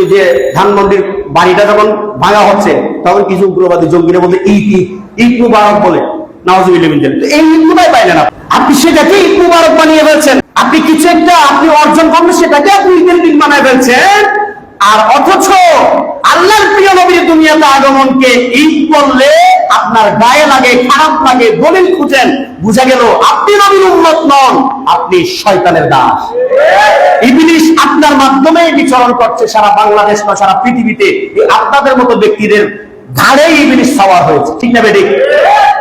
ওই যে ধানমন্ডির বাড়িটা যখন ভাঙা হচ্ছে, তখন কিছু উগ্রবাদী জঙ্গিরা বলতে ঈদ ঈদ ঈদ মুবারক বলে। আপনি। আপনি কিছু একটা আপনি অর্জন করবেন সেটাকে আপনি ঈদের দিন বানায় ফেলছেন। আর অথচ আল্লাহর প্রিয় নবীর দুনিয়াতে আগমনকে ঈদ করলে আপনার গায়ে লাগে, খারাপ লাগে, দলিল খুঁজেন, বুঝা গেল আপনি নবীর উন্নত নন, আপনি শয়তানের দাস। ইবলিশ আপনার মাধ্যমে বিচরণ করছে সারা বাংলাদেশ বা সারা পৃথিবীতে। আপনাদের মতো ব্যক্তিদের ঘাড়ে ইবলিশ সওয়ার হয়েছে। ঠিক না বেদিক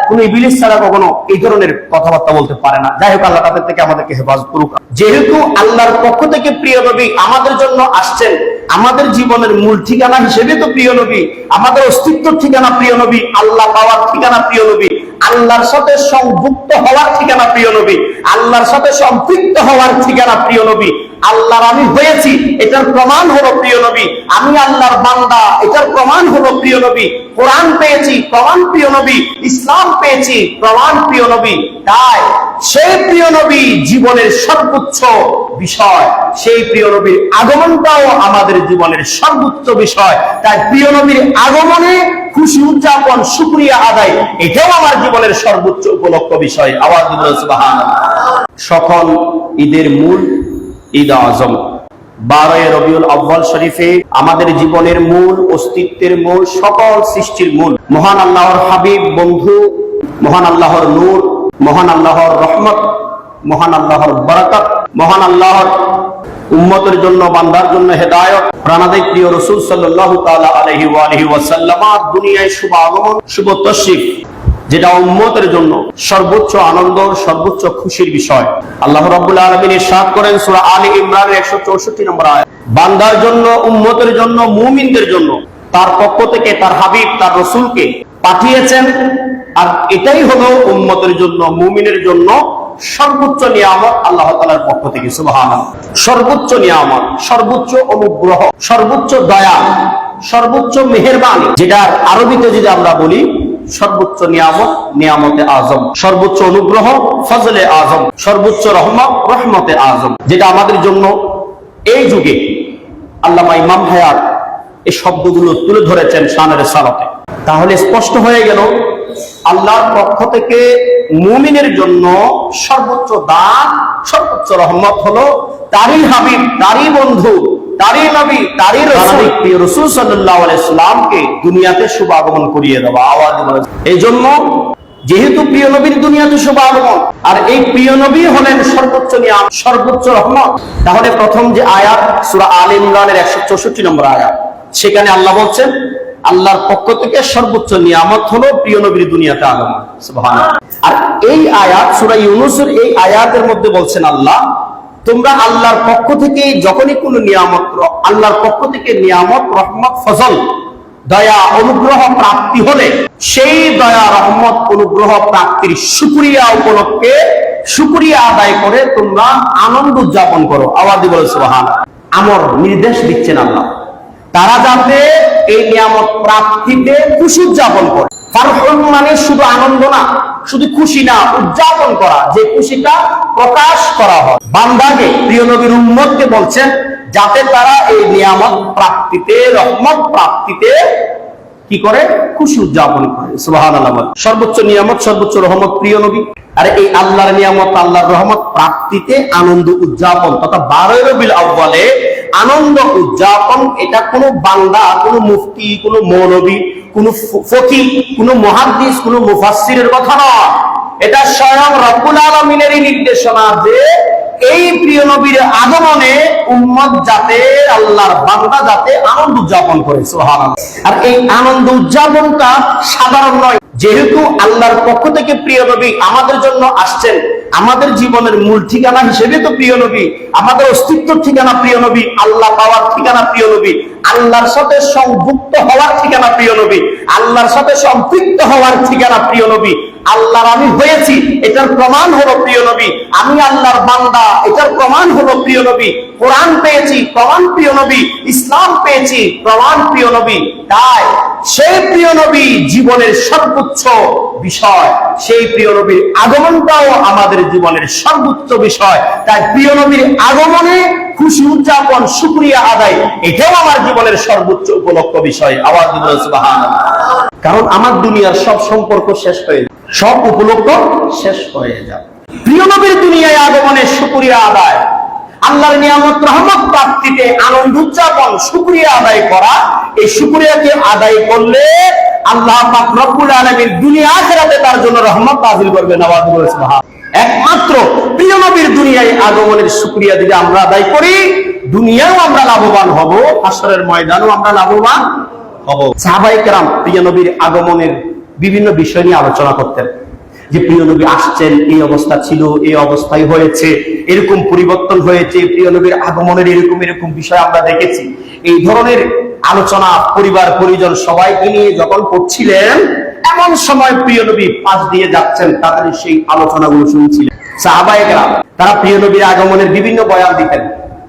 কোন ইবলিশ ছাড়া কখনো এই ধরনের কথাবার্তা বলতে পারে না। যাই হোক, আল্লাহ তাদের থেকে আমাদেরকে হেফাজত করুক। যেহেতু আল্লাহর পক্ষ থেকে প্রিয় নবী আমাদের জন্য আসছেন, আমাদের জীবনের মূল ঠিকানা হিসেবে তো প্রিয় নবী, আমাদের অস্তিত্বের ঠিকানা প্রিয় নবী, আল্লাহ পাওয়ার ঠিকানা প্রিয় নবী, আল্লাহর সাথে সংযুক্ত হওয়ার ঠিকানা প্রিয় নবী, আল্লাহর সাথে সম্পৃক্ত হওয়ার ঠিকানা প্রিয় নবী আল্লাহর আমি হয়েছি, এটার প্রমাণ হলো প্রিয় নবী। আমি আল্লাহর বান্দা, এটার প্রমাণ হলো প্রিয় নবী। কোরআন পেয়েছি, প্রমাণ প্রিয় নবী। ইসলাম পেয়েছি, প্রমাণ প্রিয় নবী। তাই সেই প্রিয় নবী জীবনের সর্বোচ্চ বিষয়, সেই প্রিয় নবীর আগমনটাও আমাদের জীবনের সর্বোচ্চ বিষয়। তাই প্রিয় নবীর আগমনে খুশি উদযাপন, শুক্রিয়া আদায়, এটাও আমার জীবনের সর্বোচ্চ উপলক্ষ বিষয়। আওয়াজ সকল ঈদের মূল ঈদ আজম। বারোয় রবিউল আব্বাল শরীফে আমাদের জীবনের মূল, অস্তিত্বের মূল, সকল সৃষ্টির মূল, মহান আল্লাহর হাবিব, বন্ধু, মহান আল্লাহর নূর, মহান আল্লাহর রহমত, মহান আল্লাহর বরাকত, মহান আল্লাহর উম্মতের জন্য, বান্দার জন্য হেদায়ত। প্রাণাদিক প্রিয় রসুল আলাইহি ওয়া আলিহি ওয়াসাল্লাম, দুনিয়ায় শুভ আগমন, শুভ তশরিফ। যেটা উম্মতের জন্য সর্বোচ্চ আনন্দ, সর্বোচ্চ খুশির বিষয়। আল্লাহ রাব্বুল আলামিন ইরশাদ করেন সূরা আলী ইমরানের 164 নম্বর আয়াত। বান্দার জন্য, উম্মতের জন্য, মুমিনদের জন্য তার পক্ষ থেকে তার হাবিব, তার রসূলকে পাঠিয়েছেন। আর এটাই হলো উম্মতের জন্য, মুমিনের জন্য সর্বোচ্চ নিয়ামত আল্লাহ তাআলার পক্ষ থেকে, সুবহানাল্লাহ। সর্বোচ্চ নিয়ামত, সর্বোচ্চ অনুগ্রহ, সর্বোচ্চ দয়া, সর্বোচ্চ মেহেরবানি যেটা আরবিতে যদি আমরা বলি সর্বোচ্চ নিয়ামত, নিয়ামতে আজম। সর্বোচ্চ অনুগ্রহ, ফজলে আজম। সর্বোচ্চ রহমত, রহমতে আজম। যেটা আমাদের জন্য এই যুগে আল্লামা ইমাম হায়াত এই শব্দগুলো তুলে ধরেছেন শানের সালতে তাহলে স্পষ্ট হয়ে গেল, আল্লাহর পক্ষ থেকে মুমিনের জন্য সর্বোচ্চ দান, সর্বোচ্চ রহমত হলো তারই হাবিব, তারই বন্ধু তারই নবী তারই রসুল। প্রিয় রসুল সাল্লাল্লাহু আলাইহি দুনিয়াতে শুভ আগমন করিয়ে দেওয়া আওয়াজ এই জন্য যেহেতু প্রিয় নবীর দুনিয়াতে শুভ আগমন আর এই প্রিয় নবী হলেন সর্বোচ্চ নিয়াম সর্বোচ্চ রহমত। তাহলে প্রথম যে আয়াত সূরা আল ইমরানের 164 নম্বর আয়াত সেখানে আল্লাহ বলছেন আল্লাহর পক্ষ থেকে সর্বোচ্চ নিয়ামত হলো প্রিয় নবীর দুনিয়াতে আগমন। আর এই আয়াত সুরা ইউনূসের এই আয়াতের মধ্যে বলছেন আল্লাহ তোমরা আল্লাহর পক্ষ থেকে যখনই কোন নিয়ামত আল্লাহর পক্ষ থেকে নিয়ামত, রহমত, ফজল, দয়া, অনুগ্রহ প্রাপ্তি হলে সেই দয়া, রহমত, অনুগ্রহ প্রাপ্তির সুক্রিয়া উপলক্ষে সুক্রিয়া আদায় করে তোমরা আনন্দ উদযাপন করো। আওয়াজ বলে সুবহান আমর নির্দেশ দিচ্ছেন আল্লাহ। তারা যাতে এই নিয়ামত প্রাপ্তিতে খুশি উদযাপন করে। ফারহুন মানে শুধু আনন্দ না শুধু খুশি না, উদযাপন করা, যে খুশিটা প্রকাশ করা হয়। বান্দাকে, প্রিয় নবীর উম্মতকে বলছেন, যাতে তারা এই নিয়ামত প্রাপ্তিতে, রহমত প্রাপ্তিতে কি করে? খুশি উদযাপন করে। সুবাহান সর্বোচ্চ নিয়ামত, সর্বোচ্চ রহমত, প্রিয় নবী। আর এই আল্লাহর নিয়ামত, আল্লাহর রহমত প্রাপ্তিতে আনন্দ উদযাপন তথা বারোই রবিল আব্বালে আনন্দ উদযাপন, এটা কোনো বান্দা, কোনো মুফতি, কোনো মৌলবী কোনো কোনো কোনো মুফাসসিরের কথা নয়। এটা স্বয়ং রব্বুল আলমিনেরই নির্দেশনা যে এই প্রিয় নবীর আগমনে উম্মত যাতে আল্লাহর যাতে আনন্দ উদযাপন করে আর এই আনন্দ উদযাপনটা সাধারণ নয়। যেহেতু আল্লাহর পক্ষ থেকে প্রিয় নবী আমাদের জন্য আসছেন, আমাদের জীবনের মূল ঠিকানা হিসেবে তো প্রিয় নবী, আমাদের অস্তিত্ব ঠিকানা প্রিয় নবী, আল্লাহ পাওয়ার ঠিকানা প্রিয় নবী আল্লাহর সাথে সংযুক্ত হওয়ার ঠিকানা প্রিয় নবী। আল্লাহর সাথে সম্পৃক্ত হওয়ার ঠিকানা প্রিয় নবী। আল্লাহর আমি হয়েছি, এটার প্রমাণ হলো প্রিয় নবী। আমি আল্লাহর বান্দা, এটার প্রমাণ হলো প্রিয় নবী। কোরআন পেয়েছি, প্রমাণ প্রিয় নবী। ইসলাম পেয়েছি, প্রমাণ প্রিয় নবী। তাই সেই প্রিয় নবী জীবনের সর্বোচ্চ বিষয়। সেই প্রিয় নবীর আগমনটাও আমাদের জীবনের সর্বোচ্চ বিষয়। তাই প্রিয় নবীর আগমনে খুশি উদযাপন সুক্রিয়া আদায়, এটাও আমার জীবনের সর্বোচ্চ উপলক্ষ বিষয়। আওয়াজ কারণ আমার দুনিয়ার সব সম্পর্ক শেষ হয়ে সব উপলক্ষ শেষ হয়ে যাবে। প্রিয় নবীর দুনিয়ায় আগমনে সুক্রিয়া আদায়, আল্লাহর নিয়ামত রহমত প্রাপ্তিতে আনন্দ উদযাপন সুক্রিয়া আদায় করা, এই সুক্রিয়াকে আদায় করলে আল্লাহ পাক রব্বুল আলামিন দুনিয়া আখিরাতে তার জন্য রহমত নাযিল করবে, নওয়াজ সুবহান। একমাত্র প্রিয় নবীর দুনিয়ায় আগমনের সুক্রিয়া যদি আমরা আদায় করি, দুনিয়াও আমরা লাভবান হব আসরের ময়দানও আমরা লাভবান হব। সাহাবাই কেরাম, প্রিয় নবীর আগমনের বিভিন্ন বিষয় নিয়ে আলোচনা করতেন। যে প্রিয় নবী আসছেন, এই অবস্থা ছিল, এই অবস্থায় হয়েছে, এরকম পরিবর্তন হয়েছে, প্রিয় নবীর আগমনের এরকম এরকম বিষয় আমরা দেখেছি। এই ধরনের আলোচনা পরিবার, পরিজন সবাইকে নিয়ে যখন করছিলেন, এমন সময় প্রিয় নবী পাশ দিয়ে যাচ্ছেন, তাদের সেই আলোচনাগুলো শুনছিলেন। সাহাবায়েকরা তারা প্রিয় নবীর আগমনের বিভিন্ন বয়ান দিতেন।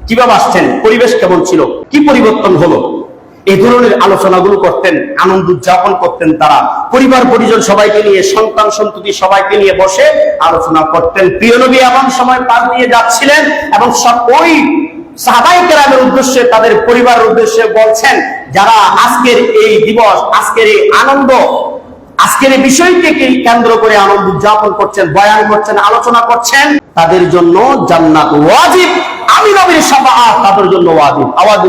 কীভাবে আসছেন? পরিবেশ কেমন ছিল? কি পরিবর্তন হলো? এই ধরনের আলোচনাগুলো করতেন, আনন্দ উদযাপন করতেন তারা। পরিবার, পরিজন সবাইকে নিয়ে, সন্তান, সন্ততি সবাইকে নিয়ে বসে আলোচনা করতেন। প্রিয় নবী এমন সময় পাশ দিয়ে যাচ্ছিলেন এবং সব ওই সাহাবাই উদ্দেশ্যে, তাদের পরিবারের উদ্দেশ্যে বলছেন, যারা আজকের এই দিবস, আজকের এই আনন্দ, আজকের এই কেন্দ্র করে আনন্দ উদযাপন করছেন, বয়ান করছেন, আলোচনা করছেন, তাদের জন্য জান্নাত ওয়াজিব। আমি নবীর সাফাআত তাদের জন্য ওয়াজিব। আওয়াজ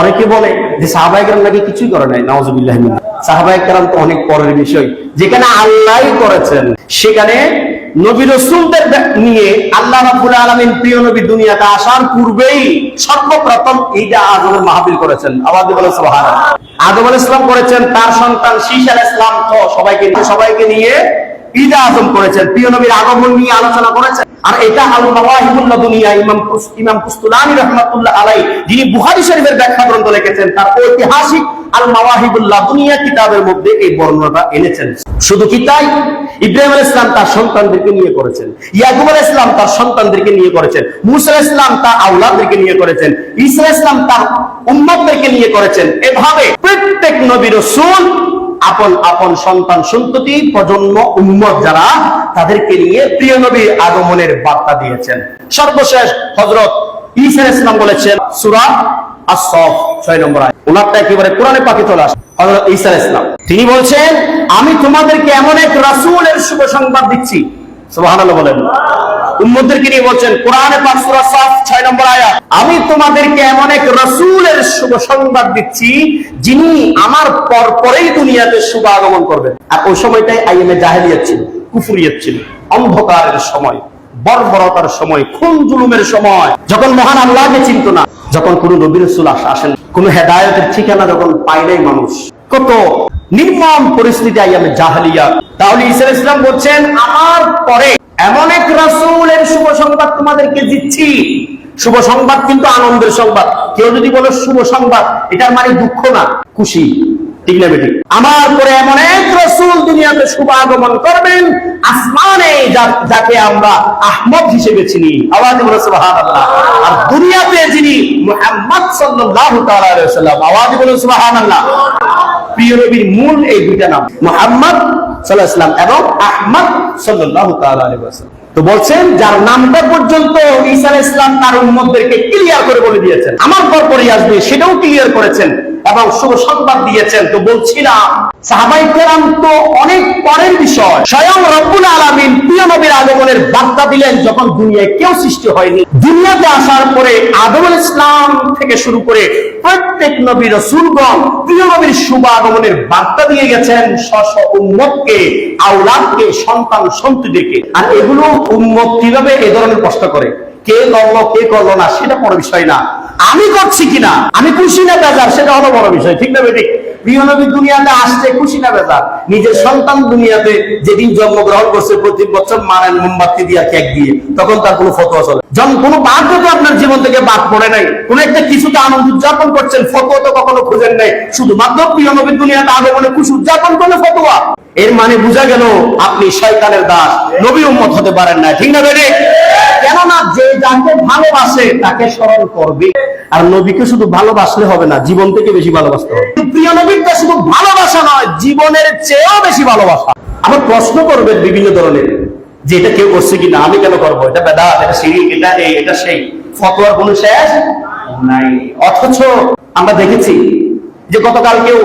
অনেকে বলে যে সাহাবাইকরাম নাকি কিছুই করে নাই নওয়াজুবিল্লাহ সাহাবাইকরাম তো অনেক পরের বিষয়। যেখানে আল্লাহই করেছেন, সেখানে নবী রসুলদের নিয়ে আল্লাহ রাব্বুল আলামিন প্রিয় নবী দুনিয়াতে আসার পূর্বেই সর্বপ্রথম ঈদে আজমের মাহফিল করেছেন। সুবহানাল্লাহ। আদম আলাইহিস সালাম করেছেন, তার সন্তান শীষ আলাইহিস সালাম তো সবাইকে সবাইকে নিয়ে ঈদ আজম করেছেন, প্রিয় নবীর আগমন নিয়ে আলোচনা করেছেন। আর এটা আল দুনিয়া ইমাম ইমাম কুস্তুলানি রাহমাতুল্লাহ আলাই যিনি বুখারী শরীফের ব্যাখ্যা গ্রন্থ লিখেছেন, তার ঐতিহাসিক আল দুনিয়া কিতাবের মধ্যে এই বর্ণনাটা এনেছেন। শুধু কি তাই? ইব্রাহিম আলাইহিস সালাম তার সন্তানদেরকে নিয়ে করেছেন, ইয়াকুব আলাইহিস সালাম তার সন্তানদেরকে নিয়ে করেছেন, মুসা আলাইহিস সালাম তার আওলাদদেরকে নিয়ে করেছেন, ঈসা আলাইহিস সালাম তার উম্মতদেরকে নিয়ে করেছেন। এভাবে প্রত্যেক নবী রাসূল আপন আপন সন্তান সন্ততি, প্রজন্ম, উম্মত যারা তাদেরকে নিয়ে প্রিয় নবীর আগমনের বার্তা দিয়েছেন। সর্বশেষ হজরত ঈসা ইসলাম বলেছেন, সূরা আস-সফ 6 নম্বর আয়াত। ওনারটা একেবারে কোরআনে পাকে চলে আসে। হযরত ঈসা আলাইহিস তিনি বলছেন, আমি তোমাদেরকে এমন এক রাসূলের শুভ সংবাদ দিচ্ছি। সুবহানাল্লাহ বলেন। উম্মতদেরকে নিয়ে বলছেন, কোরআনে পাক সূরা সাফ 6 নম্বর আয়াত, আমি তোমাদেরকে এমন এক রাসূলের শুভ সংবাদ দিচ্ছি, যিনি আমার পর পরেই দুনিয়াতে শুভ আগমন করবেন। আর ওই সময়টাই আইএমএ জাহেলিয়াত ছিল, কুফরিয়াত ছিল, অন্ধকারের সময়, বর্বরতার সময়, খুন জুলুমের সময়, যখন মহান আল্লাহকে চিনত না, যখন কোন নবীর রাসূল আসেন, কোন হেদায়েতের ঠিকানা যখন পায় নাই মানুষ। কত নির্মম পরিস্থিতি আইয়ামে জাহালিয়া তাহলে ঈসা আলাইহিস সালাম বলছেন, আমার পরে এমন এক রাসুলের শুভ সংবাদ তোমাদেরকে দিচ্ছি। শুভ সংবাদ কিন্তু আনন্দের সংবাদ। কেউ যদি বলো শুভ সংবাদ, এটার মানে দুঃখ না, খুশি। ঠিক না বেটি আমার পরে এমন এক রসুল দুনিয়াতে শুভ আগমন করবেন, আসমানে যাকে আমরা আহমদ হিসেবে চিনি। আওয়াজ বলে আর দুনিয়াতে যিনি আওয়াজ বলে প্রিয় মূল এই দুইটা নাম এবং আহমদ তো বলছেন, যার নামটা পর্যন্ত ঈসা আলাইহিস সালাম তার উম্মতদেরকে ক্লিয়ার করে বলে দিয়েছেন। আমার পর পরই আসবে, সেটাও ক্লিয়ার করেছেন। এবং শুভ সংবাদ দিয়েছেন, তো বলছিলাম, সাহাবাই কেরাম তো অনেক পরের বিষয়। স্বয়ং রব্বুল আলামিন প্রিয় নবীর আগমনের বার্তা দিলেন, যখন দুনিয়ায় কেউ সৃষ্টি হয়নি। দুনিয়াতে আসার পরে আদম ইসলাম থেকে শুরু করে প্রত্যেক নবী রসুলগণ প্রিয় নবীর শুভ আগমনের বার্তা দিয়ে গেছেন স্ব স্ব উম্মতকে, আওলাদকে, সন্তান সন্ততিকে আর এগুলো উম্মত কীভাবে এ ধরনের প্রশ্ন করে? কে করল কে করল না, সেটা বড় বিষয় না। আমি করছি কিনা? আমি খুশি না বেজার? সেটা হলো বড় বিষয়। ঠিক না বেটি প্রিয় নবী, দুনিয়াতে আসছে খুশি না বেজার? নিজের সন্তান দুনিয়াতে যেদিন জন্মগ্রহণ করছে, প্রতি বছর মারেন মোমবাতি দিয়া কেক দিয়ে, তখন তার কোনো ফটো চলে। যখন কোনো বাদ তো আপনার জীবন থেকে বাদ পড়ে নাই। কোন একটা কিছুতে আনন্দ উদযাপন করছেন ফটো তো কখনো খুঁজেন নাই। শুধুমাত্র প্রিয় নবীর দুনিয়াতে আগমনে খুশি উদযাপন করলে ফটোয়া এর মানে বোঝা গেল, আপনি শয়তানের দাস। নবী উম্মত হতে পারেন না। ঠিক না বেড়ে যে যাকে ভালোবাসে তাকে স্মরণ করবে। আর নবীকে শুধু ভালোবাসলে হবে না জীবন থেকে বেশি ভালোবাসতে হবে। প্রিয় নবীটা শুধু ভালোবাসা নয় জীবনের চেয়েও বেশি ভালোবাসা। আমার প্রশ্ন করবেন বিভিন্ন ধরনের যে এটা কেউ করছে কিনা আমি কেন করব? এটা বেদা এটা সিঁড়ি এটা এই এটা সেই। ফতোয়ার কোনো শেষ নাই। অথচ আমরা দেখেছি যে গতকাল কেউ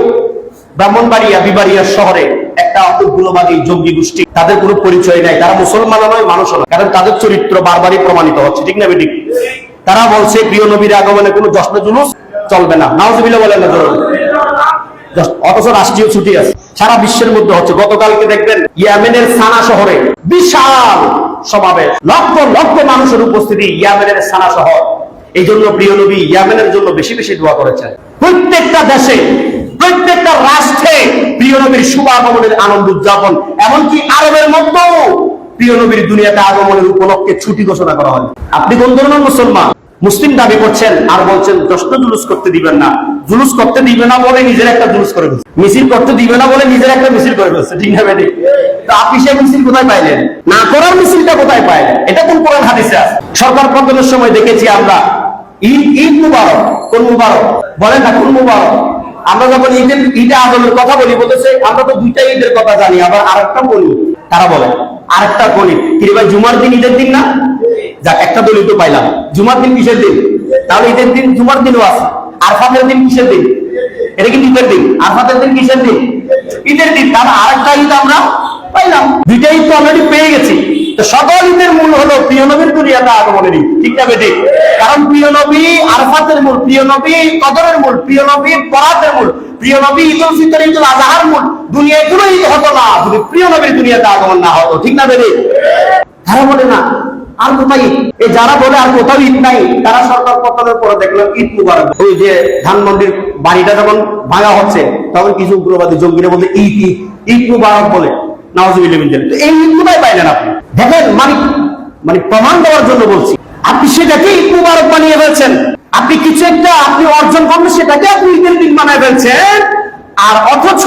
ব্রাহ্মণবাড়িয়া বিবাড়িয়া শহরে একটা উগ্রবাদী জঙ্গি গোষ্ঠী। তাদের কোনো পরিচয় নাই। তারা মুসলমানও নয়, মানুষও নয়। কারণ তাদের চরিত্র বারবারই প্রমাণিত হচ্ছে। ঠিক না বেটি? তারা বলছে, প্রিয় নবীর আগমনে কোনো জশ্ন জুলুস চলবে না। নাউজুবিল্লাহ বলেন না অথচ রাষ্ট্রীয় ছুটি আছে। সারা বিশ্বের মধ্যে হচ্ছে। গতকালকে দেখবেন, ইয়ামেনের সানা শহরে বিশাল সমাবেশ। লক্ষ লক্ষ মানুষের উপস্থিতি ইয়ামেনের সানা শহর। এই জন্য প্রিয় নবী ইয়ামেনের জন্য বেশি বেশি দোয়া করেছেন। প্রত্যেকটা দেশে, প্রত্যেকটা রাষ্ট্রে প্রিয় নবীর শুভ আগমনের আনন্দ উদযাপন, এমনকি আরবের মধ্যেও প্রিয় নবীর দুনিয়াতে আগমনের উপলক্ষে ছুটি ঘোষণা করা হয়। আপনি কোন ধরনের মুসলমান, মুসলিম দাবি করছেন, আর বলছেন দশটা জুলুস করতে দিবেন না। জুলুস করতে দিবে না বলে নিজের একটা জুলুস করে ফেলছে। মিছিল করতে দিবে না বলে নিজের একটা মিছিল করে ফেলছে, ঠিক না বেটি? তো আপনি সেই মিছিল কোথায় পাইলেন? না করার মিছিলটা কোথায় পাইলেন? এটা কোন কোরআন হাদিসে আছে? সরকার পতনের সময় দেখেছি আমরা, ঈদ ঈদ মুবারক, কোন মুবারক? বলেন না, কোন মুবারক? আমরা যখন ঈদের ঈদে আজমের কথা বলি, বলতেছে, আমরা তো দুইটা ঈদের কথা জানি, আবার আরেকটা বলি। তারা বলে? আরেকটা বলি। কি রে ভাই, জুমার দিন ঈদের দিন না? যাক, একটা দলিল তো পাইলাম। জুমার দিন কিসের দিন? তাহলে ঈদের দিন জুমার দিনও আছে। আরফাতের দিন কিসের দিন? এটা কিন্তু ঈদের দিন? আরফাতের দিন কিসের দিন? ঈদের দিন। তাহলে আরেকটা ঈদ আমরা পাইলাম। দুইটা ঈদ তো অলরেডি পেয়ে গেছি। সকল ঈদের মূল হলো প্রিয় নবীর দুনিয়াতে আগমনের ঈদ। ঠিক না বেটি কারণ প্রিয় নবী আরফাতের মূল, প্রিয় নবী কদরের মূল, প্রিয় নবী বরাতের মূল, প্রিয় নবী ঈদ উল ফিতর ঈদ উল আজহার মূল। দুনিয়ায় কোনো ঈদ হতো না যদি প্রিয় নবীর দুনিয়াতে আগমন না হতো। ঠিক না বেটি তারা বলে না, আর কোথায়? এই যারা বলে, আর কোথাও ঈদ নাই, তারা সরকার পতনের পরে দেখলাম ঈদ মুবারক। ওই যে ধানমন্ডির বাড়িটা যখন ভাঙা হচ্ছে, তখন কিছু উগ্রবাদী জঙ্গিরা বলে ঈদ ঈদ ঈদ মুবারক বলে। তো এই ঈদ কোথায় পাইলেন আপনি? দেখেন মানে মানে প্রমাণ দেওয়ার জন্য বলছি। আপনি সেটাকে মুবারক বানিয়ে ফেলছেন। আপনি কিছু একটা আপনি অর্জন করবেন সেটাকে আপনি ঈদের দিন বানায় ফেলছেন। আর অথচ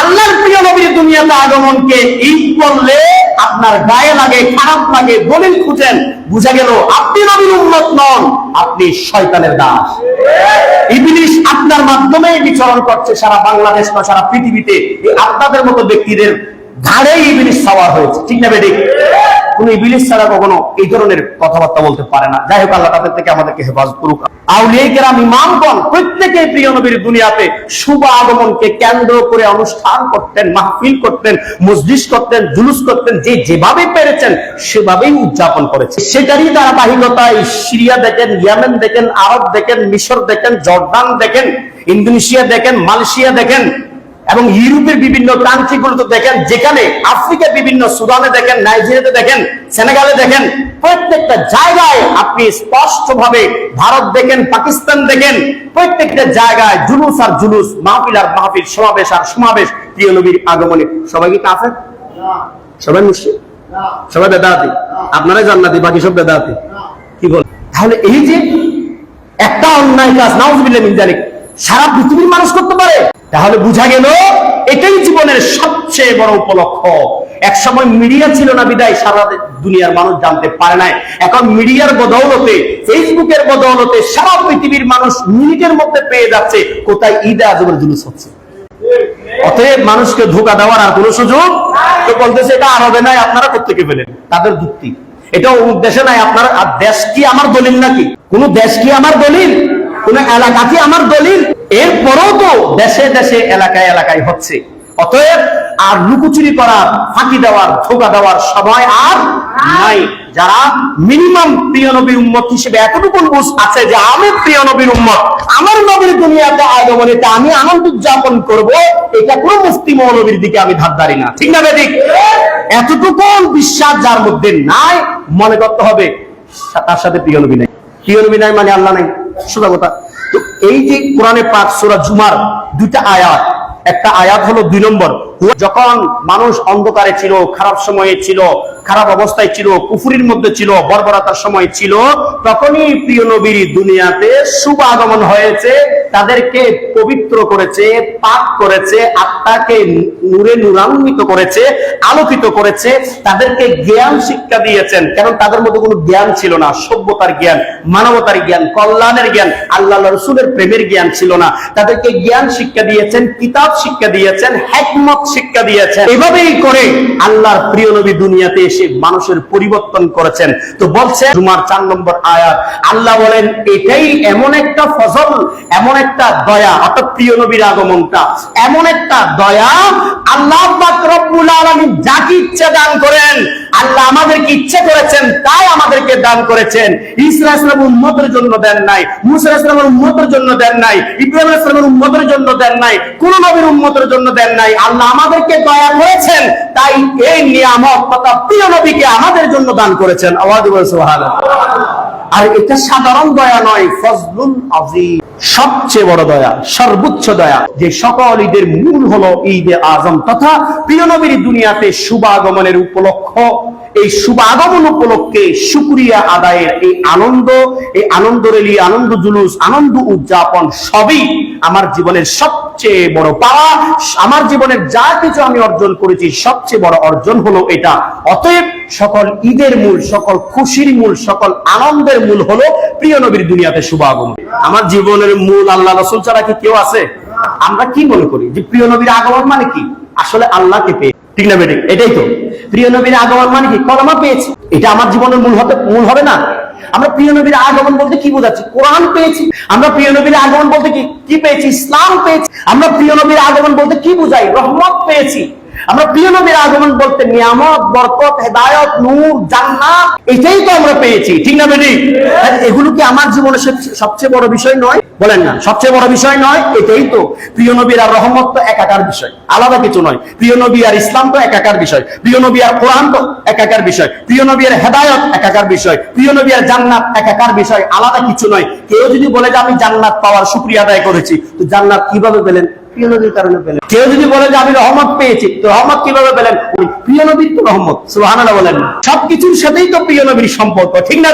আল্লাহর প্রিয় নবীর দুনিয়াতে আগমনকে ঈদ বললে আপনার গায়ে লাগে, খারাপ লাগে, দলিল খুঁজেন, বুঝা গেল আপনি নবীর উন্নত নন, আপনি শয়তানের দাস। ইবলিশ আপনার মাধ্যমে বিচরণ করছে সারা বাংলাদেশ বা সারা পৃথিবীতে। আপনাদের মতো ব্যক্তিদের অনুষ্ঠান করতেন, মাহফিল করতেন মসজিদ করতেন, জুলুস করতেন, যে যেভাবে পেরেছেন সেভাবেই উদযাপন করেছে। সেটারই ধারাবাহিকতায় সিরিয়া দেখেন, ইয়ামেন দেখেন, আরব দেখেন, মিশর দেখেন, জর্দান দেখেন, ইন্দোনেশিয়া দেখেন, মালয়েশিয়া দেখেন এবং ইউরোপের বিভিন্ন কান্ট্রিগুলোতে দেখেন, যেখানে আফ্রিকার বিভিন্ন সুদানে দেখেন, নাইজেরিয়াতে দেখেন, সেনেগালে দেখেন, প্রত্যেকটা জায়গায় আপনি স্পষ্ট ভাবে ভারত দেখেন, পাকিস্তান দেখেন, প্রত্যেকটা জায়গায় জুলুস আর জুলুস, মাহফিল আর মাহফিল, সমাবেশ আর সমাবেশ, প্রিয় নবীর আগমনে। সবাই কি কাফের? সবাই মুসলিম সবাই বেদাতি? আপনারাই জান্নাতি, বাকি সব বেদাতি। কি বল? তাহলে এই যে একটা অন্যায় কাজ, নাউজুবিল্লাহ মিন জালিক সারা পৃথিবীর মানুষ করতে পারে। তাহলে বুঝা গেল, এটাই জীবনের সবচেয়ে বড় উপলক্ষ। এক সময় মিডিয়া ছিল না বিদায়, সারা দুনিয়ার মানুষ জানতে পারে নাই। এখন মিডিয়ার বদৌলতে, ফেসবুকের বদৌলতে সারা পৃথিবীর মানুষ মিনিটের মধ্যে পেয়ে যাচ্ছে, কোথায় ঈদে আজমের জুলুস হচ্ছে। অতএব মানুষকে ধোকা দেওয়ার আর কোনো সুযোগ তো বলতেছে, এটা আরবে নাই, আপনারা কোথেকে পেলেন? তাদের যুক্তি। এটা দেশে নাই, আপনার, আর দেশ কি আমার দলিল নাকি? কোন দেশ কি আমার দলিল? কোন এলাকা কি আমার দলিল? এরপরও তো দেশে দেশে এলাকায় এলাকায় হচ্ছে। অতএব আর লুকুচুরি করার, ফাঁকি দেওয়ার, ধোকা দেওয়ার সময় আর নাই। যারা মিনিমাম প্রিয় নবীর উম্মত হিসেবে এতটুকু বুঝ আছে যে আমি প্রিয় নবীর উম্মত, আমার নবীর দুনিয়াতে আগমনেতে আমি আনন্দ উদযাপন করব, এটা কোনো মুফতি মৌলবীর দিকে আমি ধার ধারি না। ঠিক না বেদিক এতটুকু বিশ্বাস যার মধ্যে নাই, মনে করতে হবে, তার সাথে প্রিয় নবী নাই। প্রিয় নবী নাই মানে আল্লাহ নাই। সোজা কথা। তো এই যে কোরআনে পাক সোরা জুমার দুইটা আয়াত, একটা আয়াত হলো দুই নম্বর যখন মানুষ অন্ধকারে ছিল, খারাপ সময়ে ছিল, খারাপ অবস্থায় ছিল, কুফুরির মধ্যে ছিল, বর্বরতার সময় ছিল, তখনই প্রিয় নবীর দুনিয়াতে শুভ আগমন হয়েছে, তাদেরকে পবিত্র করেছে, পাক করেছে, আত্মাকে নূরে নূরান্বিত করেছে, আলোকিত করেছে, তাদেরকে জ্ঞান শিক্ষা দিয়েছেন। কারণ তাদের মধ্যে কোনো জ্ঞান ছিল না, সভ্যতার জ্ঞান, মানবতার জ্ঞান, কল্যাণের জ্ঞান, আল্লাহ রসুলের প্রেমের জ্ঞান ছিল না। তাদেরকে জ্ঞান শিক্ষা দিয়েছেন, কিতাব শিক্ষা দিয়েছেন হ্যাকমত শিক্ষা দিয়েছেন। এভাবেই করে আল্লাহর প্রিয় নবী দুনিয়াতে এসে মানুষের পরিবর্তন করেছেন। তো বলছে, জুমার চার নম্বর আয়াত, আল্লাহ বলেন, এটাই এমন একটা ফসল এমন একটা দয়া। অর্থাৎ প্রিয় নবীর আগমনটা। এমন একটা দয়া আল্লাহ রব্বুল আলামিন যাকে ইচ্ছা দান করেন। আল্লাহ আমাদেরকে ইচ্ছে করেছেন, তাই আমাদেরকে দান করেছেন। ইসরা ইসলাম উন্মতের জন্য দেন নাই, মুসা ইসলামের উম্মতের জন্য দেন নাই, ইব্রাহিম ইসলামের উম্মতের জন্য দেন নাই, কোন নবীর উন্মতের জন্য দেন নাই। আল্লাহ আমাদেরকে দয়া করেছেন, তাই এই নিয়ামক তথা প্রিয় নবীকে আমাদের জন্য দান করেছেন। আওয়াজ বলছে সুবহানাল্লাহ। আর এটা সাধারণ দয়া নয়, ফজলুল আজিম সবচেয়ে বড় দয়া, সর্বোচ্চ দয়া যে সকল ঈদের মূল হলো ঈদে আজম। তথা প্রিয় নবীর দুনিয়াতে শুভাগমনের উপলক্ষ এই শুভাগমন উপলক্ষে শুক্রিয়া আদায়ের এই আনন্দ এই আনন্দ রেলি, আনন্দ জুলুস, আনন্দ উদযাপন সবই আমার জীবনের সবচেয়ে বড় পাওয়া। আমার জীবনের যা কিছু আমি অর্জন করেছি, সবচেয়ে বড় অর্জন হলো এটা। অতএব সকল ঈদের মূল, সকল খুশির মূল, সকল আনন্দের মূল হলো প্রিয় নবীর দুনিয়াতে শুভাগমন। আমার জীবনের মূল আল্লাহ রসুল ছাড়া কি কেউ আছে? আমরা কি মনে করি? যে প্রিয় নবীর আগমন মানে কি? আসলে আল্লাহকে পেয়ে ঠিক না বেটি এটাই তো। প্রিয় নবীর আগমন মানে কি? কলমা পেয়েছি। এটা আমার জীবনের মূল হতে মূল হবে না? আমরা প্রিয় নবীর আগমন বলতে কি বোঝাচ্ছি? কোরআন পেয়েছি। আমরা প্রিয় নবীর আগমন বলতে কি কি পেয়েছি? ইসলাম পেয়েছি। আমরা প্রিয় নবীর আগমন বলতে কি বুঝাই? রহমত পেয়েছি। আমরা প্রিয় নবীর আগমন বলতে নিয়ামত, বরকত, হেদায়ত, নূর, জান্নাত, এটাই তো আমরা পেয়েছি। ঠিক না বেটি? এগুলো কি আমার জীবনে সবচেয়ে বড় বিষয় নয়? বলেন না, সবচেয়ে বড় বিষয় নয়, এটাই তো। প্রিয় নবীর আর রহমত তো একাকার বিষয়, আলাদা কিছু নয়। প্রিয় নবী আর ইসলাম তো একাকার বিষয়, প্রিয় নবী আর কোরআন তো একাকার বিষয়, প্রিয় নবী আর হেদায়ত একাকার বিষয়, প্রিয় নবী আর জান্নাত একাকার বিষয়, আলাদা কিছু নয়। কেউ যদি বলে যে আমি জান্নাত পাওয়ার শুক্রিয়া আদায় করেছি, তো জান্নাত কীভাবে পেলেন? প্রিয় কারণে পেলেন। কেউ যদি বলে যে আমি রহমত পেয়েছি, তো রহমত কীভাবে পেলেন? প্রিয় নবীর তো রহমত বলেন। সবকিছুর সাথেই তো প্রিয় নবীর সম্পর্ক, ঠিক না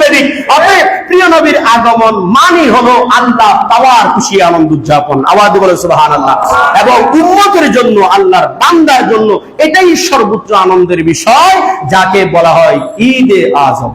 অতএব প্রিয় নবীর আগমন মানি হলো আল্লাহ পাওয়ার খুশি আনন্দ উদযাপন। আওয়াজ বলে সুবহানাল্লাহ। এবং উম্মতের জন্য, আল্লাহর বান্দার জন্য এটাই সর্বোচ্চ আনন্দের বিষয়, যাকে বলা হয় ঈদে আজম।